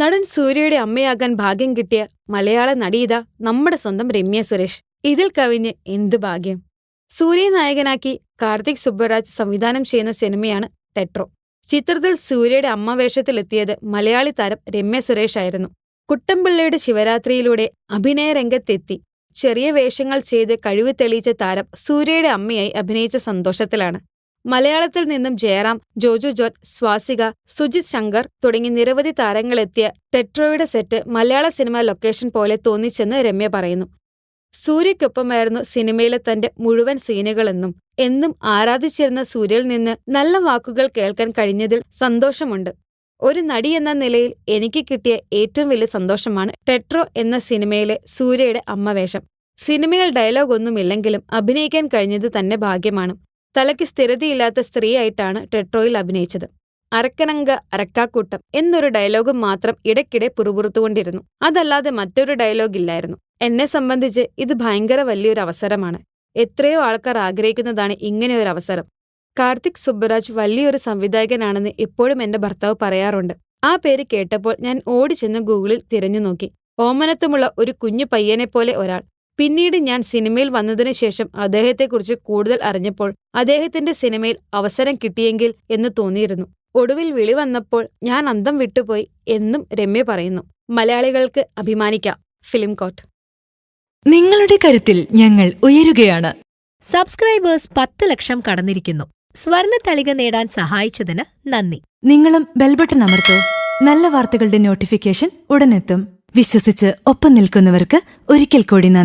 നടൻ സൂര്യയുടെ അമ്മയാകാൻ ഭാഗ്യം കിട്ടിയ മലയാള നടീത നമ്മുടെ സ്വന്തം രമ്യ സുരേഷ്. ഇതിൽ കവിഞ്ഞ് എന്ത് ഭാഗ്യം? സൂര്യ നായകനാക്കി കാർത്തിക് സുബ്ബരാജ് സംവിധാനം ചെയ്യുന്ന സിനിമയാണ് ടെട്രോ. ചിത്രത്തിൽ സൂര്യയുടെ അമ്മ വേഷത്തിലെത്തിയത് മലയാളി താരം രമ്യ സുരേഷ് ആയിരുന്നു. കുട്ടമ്പിള്ളയുടെ ശിവരാത്രിയിലൂടെ അഭിനയ രംഗത്തെത്തി. ചെറിയ വേഷങ്ങൾ ചെയ്ത് കഴിവ് തെളിയിച്ച താരം സൂര്യയുടെ അമ്മയായി അഭിനയിച്ച സന്തോഷത്തിലാണ്. മലയാളത്തിൽ നിന്നും ജയറാം ജോജു ജോർജ് സ്വാസിക സുജിത് ശങ്കർ തുടങ്ങി നിരവധി താരങ്ങളെത്തിയ ടെട്രോയുടെ സെറ്റ് മലയാള സിനിമ ലൊക്കേഷൻ പോലെ തോന്നിച്ചെന്ന് രമ്യ പറയുന്നു. സൂര്യയ്ക്കൊപ്പമായിരുന്നു സിനിമയിലെ തന്റെ മുഴുവൻ സീനുകളെന്നും എന്നും ആരാധിച്ചിരുന്ന സൂര്യയിൽ നിന്ന് നല്ല വാക്കുകൾ കേൾക്കാൻ കഴിഞ്ഞതിൽ സന്തോഷമുണ്ട്. ഒരു നടി എന്ന നിലയിൽ എനിക്ക് കിട്ടിയ ഏറ്റവും വലിയ സന്തോഷമാണ് ടെട്രോ എന്ന സിനിമയിലെ സൂര്യയുടെ അമ്മവേഷം. സിനിമയിൽ ഡയലോഗ് ഒന്നുമില്ലെങ്കിലും അഭിനയിക്കാൻ കഴിഞ്ഞത് തന്നെ ഭാഗ്യമാണ്. തലയ്ക്ക് സ്ഥിരതയില്ലാത്ത സ്ത്രീയായിട്ടാണ് ടെട്രോയിൽ അഭിനയിച്ചത്. അരക്കനങ്ക അരക്കാക്കൂട്ടം എന്നൊരു ഡയലോഗ് മാത്രം ഇടയ്ക്കിടെ പുറപുറത്തുകൊണ്ടിരുന്നു. അതല്ലാതെ മറ്റൊരു ഡയലോഗ് ഇല്ലായിരുന്നു. എന്നെ സംബന്ധിച്ച് ഇത് ഭയങ്കര വലിയൊരു അവസരമാണ്. എത്രയോ ആൾക്കാർ ആഗ്രഹിക്കുന്നതാണ് ഇങ്ങനെ ഒരു അവസരം. കാർത്തിക് സുബ്ബരാജ് വലിയൊരു സംവിധായകനാണെന്ന് ഇപ്പോഴും എന്റെ ഭർത്താവ് പറയാറുണ്ട്. ആ പേര് കേട്ടപ്പോൾ ഞാൻ ഓടിച്ചെന്ന് ഗൂഗിളിൽ തിരഞ്ഞു നോക്കി. ഓമനത്തുമുള്ള ഒരു കുഞ്ഞു പയ്യനെപ്പോലെ ഒരാൾ. പിന്നീട് ഞാൻ സിനിമയിൽ വന്നതിനു ശേഷം അദ്ദേഹത്തെക്കുറിച്ച് കൂടുതൽ അറിഞ്ഞപ്പോൾ അദ്ദേഹത്തിന്റെ സിനിമയിൽ അവസരം കിട്ടിയെങ്കിൽ എന്ന് തോന്നിയിരുന്നു. ഒടുവിൽ വിളി വന്നപ്പോൾ ഞാൻ അന്തം വിട്ടുപോയി എന്നും രമ്യ പറയുന്നു. മലയാളികൾക്ക് അഭിമാനിക്കാം. ഫിലിം കോട്ട്. നിങ്ങളുടെ കരുത്തിൽ ഞങ്ങൾ ഉയരുകയാണ്. സബ്സ്ക്രൈബേഴ്സ് പത്ത് ലക്ഷം കടന്നിരിക്കുന്നു. സ്വർണ തളിക നേടാൻ സഹായിച്ചതിന് നന്ദി. നിങ്ങളും ബെൽബട്ടൺ അമർത്തോ. നല്ല വാർത്തകളുടെ നോട്ടിഫിക്കേഷൻ ഉടനെത്തും. വിശ്വസിച്ച് ഒപ്പം നിൽക്കുന്നവർക്ക് ഒരിക്കൽ കൂടി നന്ദി.